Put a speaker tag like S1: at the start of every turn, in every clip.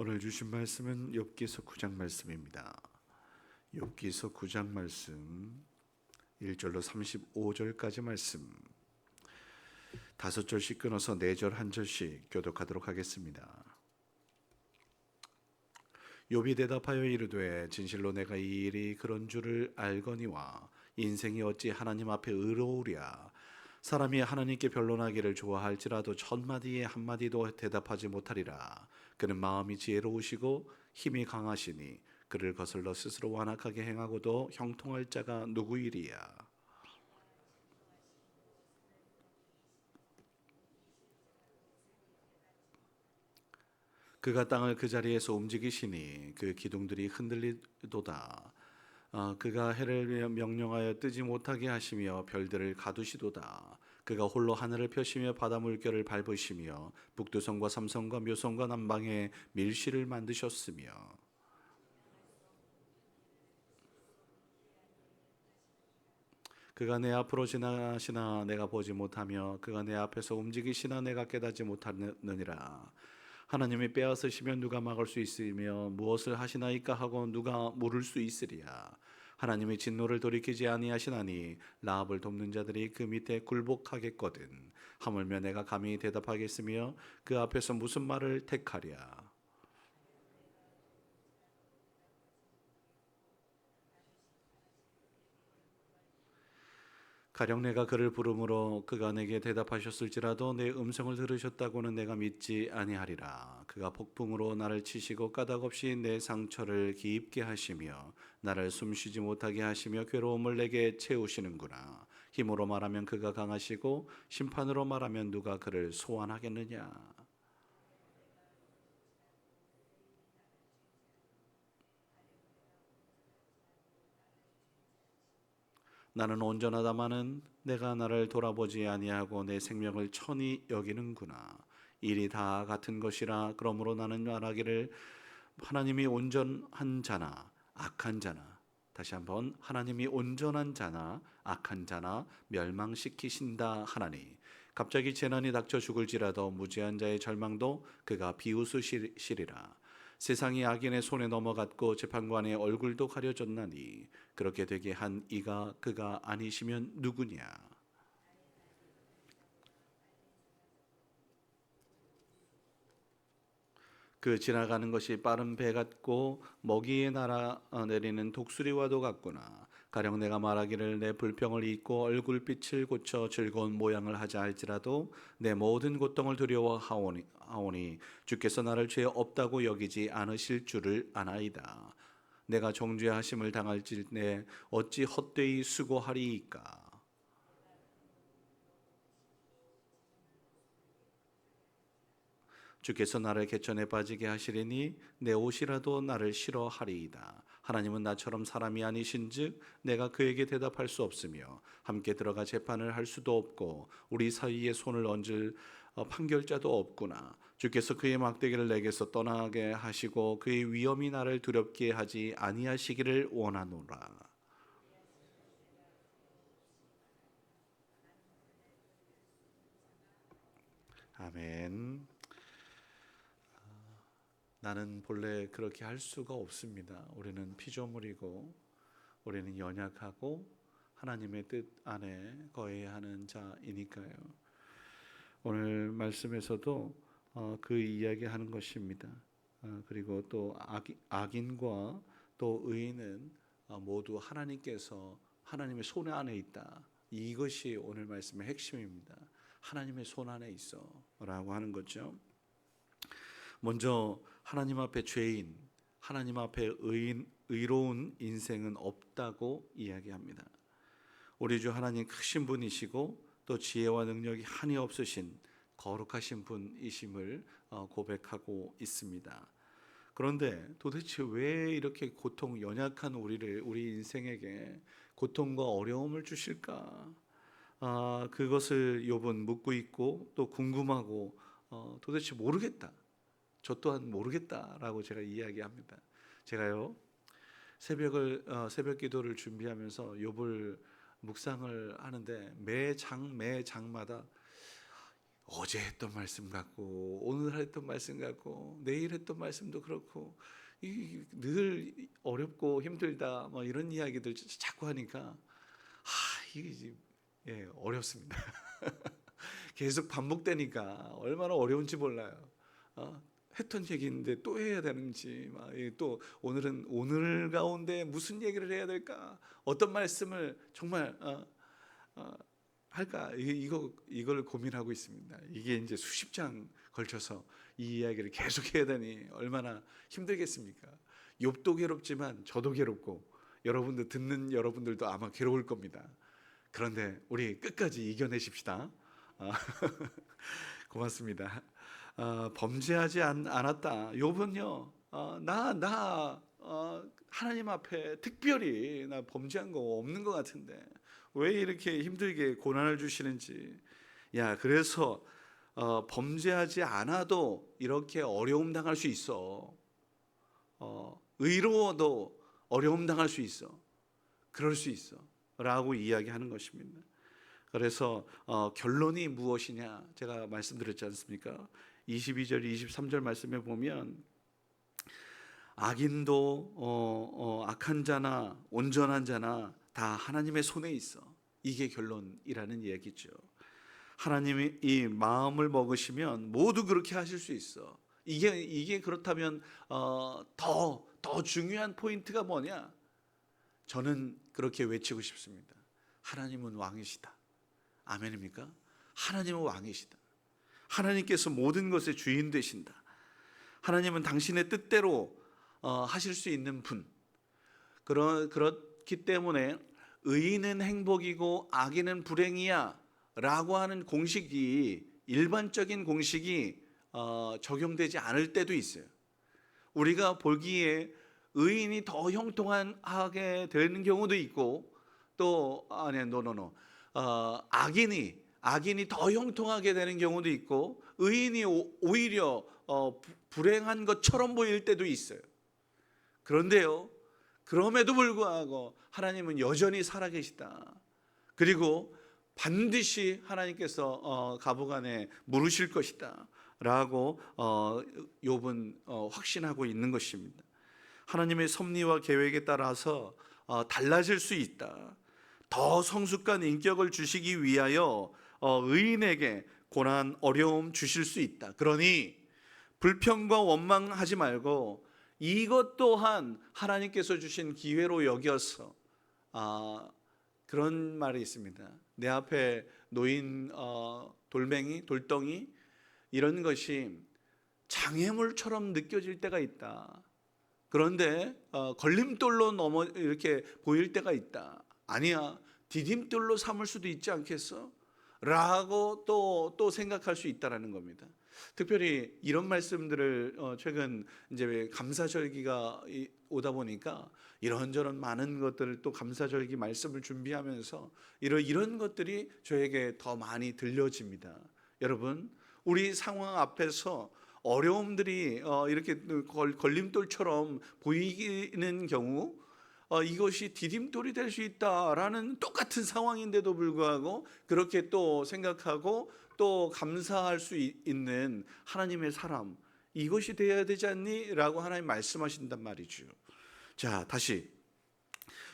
S1: 오늘 주신 말씀은 욥기서 9장 말씀입니다. 욥기서 9장 말씀 1절로 35절까지 말씀 다섯 절씩 끊어서 네 절 한 절씩 교독하도록 하겠습니다. 욥이 대답하여 이르되 진실로 내가 이 일이 그런 줄을 알거니와 인생이 어찌 하나님 앞에 의로우랴 사람이 하나님께 변론하기를 좋아할지라도 첫 마디에 한 마디도 대답하지 못하리라 그는 마음이 지혜로우시고 힘이 강하시니 그를 거슬러 스스로 완악하게 행하고도 형통할 자가 누구이리야 그가 땅을 그 자리에서 움직이시니 그 기둥들이 흔들리도다. 어, 그가 해를 명령하여 뜨지 못하게 하시며 별들을 가두시도다. 그가 홀로 하늘을 펴시며 바다 물결을 밟으시며 북두성과 삼성과 묘성과 남방에 밀실을 만드셨으며 그가 내 앞으로 지나시나 내가 보지 못하며 그가 내 앞에서 움직이시나 내가 깨닫지 못하느니라. 하나님이 빼앗으시면 누가 막을 수 있으며 무엇을 하시나이까 하고 누가 물을 수 있으리야. 하나님이 진노를 돌이키지 아니하시나니 라합을 돕는 자들이 그 밑에 굴복하겠거든. 하물며 내가 감히 대답하겠으며 그 앞에서 무슨 말을 택하랴. 가령 내가 그를 부름으로 그가 내게 대답하셨을지라도 내 음성을 들으셨다고는 내가 믿지 아니하리라. 그가 폭풍으로 나를 치시고 까닭없이 내 상처를 깊게 하시며 나를 숨쉬지 못하게 하시며 괴로움을 내게 채우시는구나. 힘으로 말하면 그가 강하시고 심판으로 말하면 누가 그를 소환하겠느냐. 나는 온전하다마는 내가 나를 돌아보지 아니하고 내 생명을 천히 여기는구나. 일이 다 같은 것이라 그러므로 나는 말하기를 하나님이 온전한 자나 악한 자나 다시 한번 하나님이 온전한 자나 악한 자나 멸망시키신다 하나니 갑자기 재난이 닥쳐 죽을지라도 무죄한 자의 절망도 그가 비웃으시리라 세상이 악인의 손에 넘어갔고 재판관의 얼굴도 가려졌나니 그렇게 되게 한 이가 그가 아니시면 누구냐 그 지나가는 것이 빠른 배 같고 먹이에 날아 내리는 독수리와도 같구나. 가령 내가 말하기를 내 불평을 잊고 얼굴빛을 고쳐 즐거운 모양을 하자 할지라도 내 모든 고통을 두려워하오니 하오니 주께서 나를 죄 없다고 여기지 않으실 줄을 아나이다. 내가 정죄하심을 당할지 내 어찌 헛되이 수고하리이까. 주께서 나를 개천에 빠지게 하시리니 내 옷이라도 나를 싫어하리이다. 하나님은 나처럼 사람이 아니신즉 내가 그에게 대답할 수 없으며 함께 들어가 재판을 할 수도 없고 우리 사이에 손을 얹을 어, 판결자도 없구나. 주께서 그의 막대기를 내게서 떠나게 하시고 그의 위험이 나를 두렵게 하지 아니하시기를 원하노라. 아멘. 나는 본래 그렇게 할 수가 없습니다. 우리는 피조물이고 우리는 연약하고 하나님의 뜻 안에 거해야 하는 자이니까요. 오늘 말씀에서도 어, 그 이야기하는 것입니다. 어, 그리고 또 악, 인과 또 의인은 어, 모두 하나님께서 하나님의 손 안에 있다. 이것이 오늘 말씀의 핵심입니다. 하나님의 손 안에 있어라고 하는 거죠. 먼저 하나님 앞에 죄인, 하나님 앞에 의인, 의로운 인생은 없다고 이야기합니다. 우리 주 하나님 크신 분이시고 또 지혜와 능력이 한이 없으신 거룩하신 분이심을 어, 고백하고 있습니다. 그런데 도대체 왜 이렇게 고통 연약한 우리를 우리 인생에게 고통과 어려움을 주실까? 아, 그것을 욥은 묻고 있고 또 궁금하고 어, 도대체 모르겠다. 저 또한 모르겠다라고 제가 이야기합니다. 제가요 새벽을 어, 새벽 기도를 준비하면서 욥을 묵상을 하는데 매 장 매 장마다 어제 했던 말씀 같고 오늘 했던 말씀 같고 내일 했던 말씀도 그렇고 이 늘 어렵고 힘들다 뭐 이런 이야기들 자꾸 하니까 아 이게 예 어렵습니다. 계속 반복되니까 얼마나 어려운지 몰라요. 어? 했던 얘기인데 또 해야 되는지 또 오늘은 오늘 가운데 무슨 얘기를 해야 될까? 어떤 말씀을 정말 어, 어, 할까? 이- 이거 이걸 고민하고 있습니다. 이게 이제 수십 장 걸쳐서 이 이야기를 계속 해야 되니 얼마나 힘들겠습니까? 욥도 괴롭지만 저도 괴롭고 여러분들 듣는 여러분들도 아마 괴로울 겁니다. 그런데 우리 끝까지 이겨내십시다. 아, 고맙습니다. 아, 범죄하지 않, 않았다. 욥은요, 어, 나, 나, 어, 하나님 앞에 특별히 나 범죄한 거 없는 것 같은데 왜 이렇게 힘들게 고난을 주시는지. 야, 그래서 어, 범죄하지 않아도 이렇게 어려움 당할 수 있어. 어, 의로워도 어려움 당할 수 있어. 그럴 수 있어. 라고 이야기하는 것입니다. 그래서 어, 결론이 무엇이냐 제가 말씀드렸지 않습니까? 22절, 23절 말씀에 보면 악인도 어, 어, 악한 자나 온전한 자나 다 하나님의 손에 있어. 이게 결론이라는 얘기죠. 하나님이 이 마음을 먹으시면 모두 그렇게 하실 수 있어. 이게 이게 그렇다면 어, 더더 중요한 포인트가 뭐냐? 저는 그렇게 외치고 싶습니다. 하나님은 왕이시다. 아멘입니까? 하나님은 왕이시다. 하나님께서 모든 것의 주인 되신다. 하나님은 당신의 뜻대로 어, 하실 수 있는 분. 그러, 그렇기 때문에 의인은 행복이고 악인은 불행이야 라고 하는 공식이 일반적인 공식이 어, 적용되지 않을 때도 있어요. 우리가 보기에 의인이 더 형통하게 되는 경우도 있고 또 아니 노노노 어, 악인이 악인이 더 형통하게 되는 경우도 있고 의인이 오, 오히려 어, 부- 불행한 것처럼 보일 때도 있어요. 그런데요, 그럼에도 불구하고 하나님은 여전히 살아계시다. 그리고 반드시 하나님께서 어, 가부간에 물으실 것이다 라고 어, 욥은 어, 확신하고 있는 것입니다. 하나님의 섭리와 계획에 따라서 어, 달라질 수 있다. 더 성숙한 인격을 주시기 위하여 어, 의인에게 고난 어려움 주실 수 있다. 그러니 불평과 원망하지 말고 이것 또한 하나님께서 주신 기회로 여겨서 아, 그런 말이 있습니다. 내 앞에 놓인 어, 돌멩이, 돌덩이 이런 것이 장애물처럼 느껴질 때가 있다. 그런데 어, 걸림돌로 넘어 이렇게 보일 때가 있다. 아니야, 디딤돌로 삼을 수도 있지 않겠어? 라고 또, 또 생각할 수 있다라는 겁니다. 특별히 이런 말씀들을 어, 최근 이제 왜 감사절기가 이- 오다 보니까 이런저런 많은 것들을 또 감사절기 말씀을 준비하면서 이런 이런 것들이 저에게 더 많이 들려집니다. 여러분, 우리 상황 앞에서 어려움들이 어, 이렇게 걸, 걸림돌처럼 보이는 경우 어, 이것이 디딤돌이 될 수 있다라는 똑같은 상황인데도 불구하고 그렇게 또 생각하고 또 감사할 수 있- 있는 하나님의 사람 이것이 되어야 되지 않니?라고 하나님 말씀하신단 말이죠. 자 다시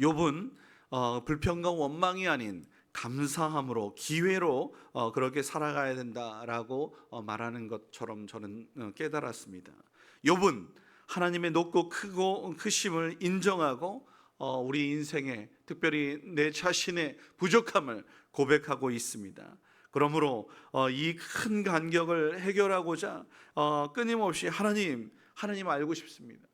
S1: 욥은 어, 불평과 원망이 아닌 감사함으로 기회로 어, 그렇게 살아가야 된다라고 어, 말하는 것처럼 저는 어, 깨달았습니다. 욥은 하나님의 높고 크고 크심을 인정하고 어, 우리 인생에 특별히 내 자신의 부족함을 고백하고 있습니다. 그러므로 어, 이큰 간격을 해결하고자 어, 끊임없이 하나님, 하나님 알고 싶습니다.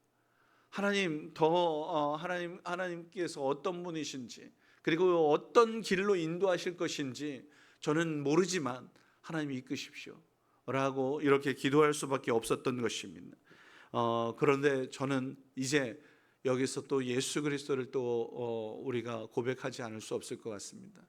S1: 하나님 더 어, 하나님 하나님께서 어떤 분이신지 그리고 어떤 길로 인도하실 것인지 저는 모르지만 하나님이 이끄십시오라고 이렇게 기도할 수밖에 없었던 것입니다. 어, 그런데 저는 이제 여기서 또 예수 그리스도를 또 어, 우리가 고백하지 않을 수 없을 것 같습니다.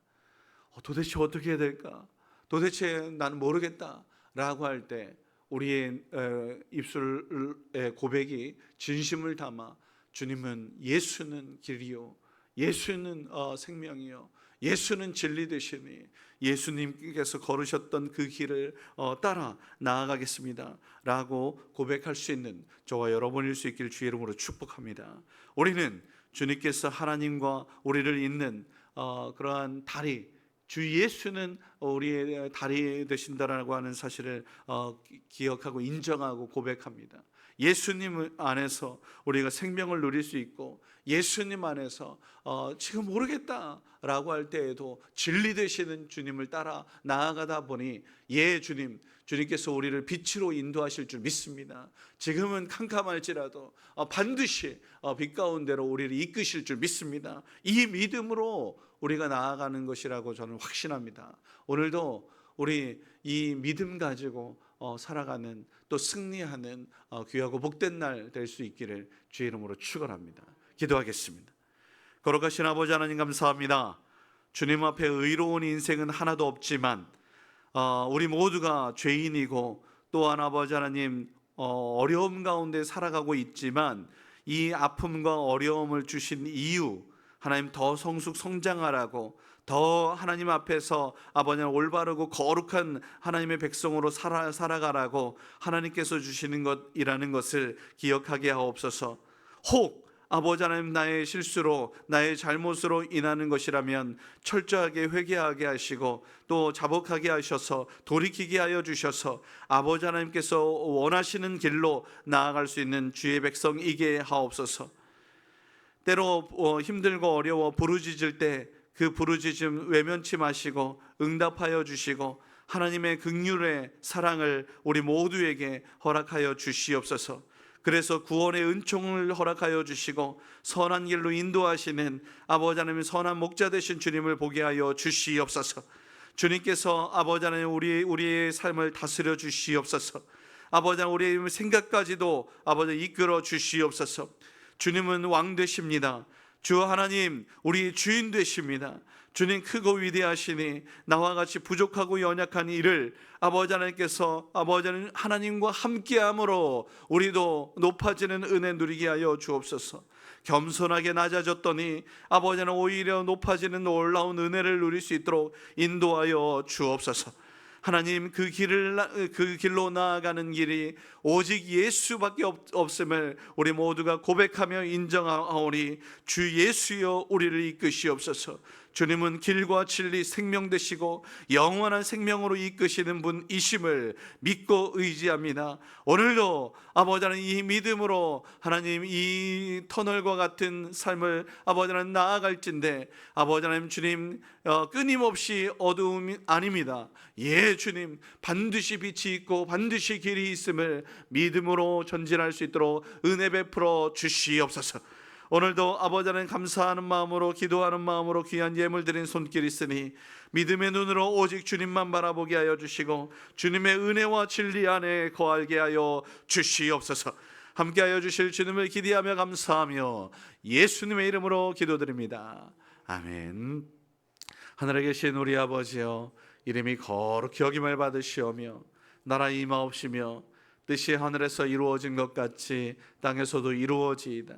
S1: 어, 도대체 어떻게 해야 될까? 도대체 나는 모르겠다라고 할 때 우리의 어, 입술의 고백이 진심을 담아 주님은 예수는 길이요, 예수는 어, 생명이요, 예수는 진리 되시니 예수님께서 걸으셨던 그 길을 어, 따라 나아가겠습니다. 라고 고백할 수 있는 저와 여러분일 수 있기를 주의 이름으로 축복합니다. 우리는 주님께서 하나님과 우리를 잇는 어, 그러한 다리 주 예수는 우리의 다리 되신다라고 하는 사실을 어, 기- 기억하고 인정하고 고백합니다. 예수님 안에서 우리가 생명을 누릴 수 있고 예수님 안에서 어, 지금 모르겠다라고 할 때에도 진리 되시는 주님을 따라 나아가다 보니 예 주님 주님께서 우리를 빛으로 인도하실 줄 믿습니다. 지금은 캄캄할지라도 어, 반드시 어, 빛 가운데로 우리를 이끄실 줄 믿습니다. 이 믿음으로 우리가 나아가는 것이라고 저는 확신합니다. 오늘도 우리 이 믿음 가지고 어, 살아가는 또 승리하는 어, 귀하고 복된 날 될 수 있기를 주의 이름으로 축원합니다. 기도하겠습니다. 거룩하신 아버지 하나님 감사합니다. 주님 앞에 의로운 인생은 하나도 없지만 어, 우리 모두가 죄인이고 또한 아버지 하나님 어, 어려움 가운데 살아가고 있지만 이 아픔과 어려움을 주신 이유 하나님 더 성숙 성장하라고 더 하나님 앞에서 아버지 올바르고 거룩한 하나님의 백성으로 살아, 살아가라고 하나님께서 주시는 것이라는 것을 기억하게 하옵소서 혹 아버지 하나님 나의 실수로 나의 잘못으로 인하는 것이라면 철저하게 회개하게 하시고 또 자복하게 하셔서 돌이키게 하여 주셔서 아버지 하나님께서 원하시는 길로 나아갈 수 있는 주의 백성이게 하옵소서 때로 어, 힘들고 어려워 부르짖을 때 그 부르짖음 외면치 마시고 응답하여 주시고 하나님의 극률의 사랑을 우리 모두에게 허락하여 주시옵소서. 그래서 구원의 은총을 허락하여 주시고 선한 길로 인도하시는 아버지 하나님 선한 목자 되신 주님을 보게 하여 주시옵소서. 주님께서 아버지 하나님 우리 우리의 삶을 다스려 주시옵소서. 아버지 하나님 우리의 생각까지도 아버지 이끌어 주시옵소서. 주님은 왕 되십니다. 주 하나님 우리 주인 되십니다. 주님 크고 위대하시니 나와 같이 부족하고 연약한 이를 아버지 하나님께서 아버지 하나님- 하나님과 함께함으로 우리도 높아지는 은혜 누리게 하여 주옵소서. 겸손하게 낮아졌더니 아버지는 오히려 높아지는 놀라운 은혜를 누릴 수 있도록 인도하여 주옵소서. 하나님 그 길을 나- 그 길로 나아가는 길이 오직 예수밖에 없, 없음을 우리 모두가 고백하며 인정하오니 주 예수여 우리를 이끄시옵소서. 주님은 길과 진리 생명 되시고 영원한 생명으로 이끄시는 분이심을 믿고 의지합니다. 오늘도 아버지 하나님 이 믿음으로 하나님 이 터널과 같은 삶을 아버지 하나님 나아갈진데 아버지 하나님 주님 어, 끊임없이 어두움이 아닙니다. 예 주님 반드시 빛이 있고 반드시 길이 있음을 믿음으로 전진할 수 있도록 은혜 베풀어 주시옵소서. 오늘도 아버지 하나님 감사하는 마음으로 기도하는 마음으로 귀한 예물 드린 손길 있으니 믿음의 눈으로 오직 주님만 바라보게 하여 주시고 주님의 은혜와 진리 안에 거하게 하여 주시옵소서. 함께하여 주실 주님을 기대하며 감사하며 예수님의 이름으로 기도드립니다. 아멘. 하늘에 계신 우리 아버지여 이름이 거룩히 여김을 받으시오며 나라 임하옵시며 뜻이 하늘에서 이루어진 것 같이 땅에서도 이루어지이다.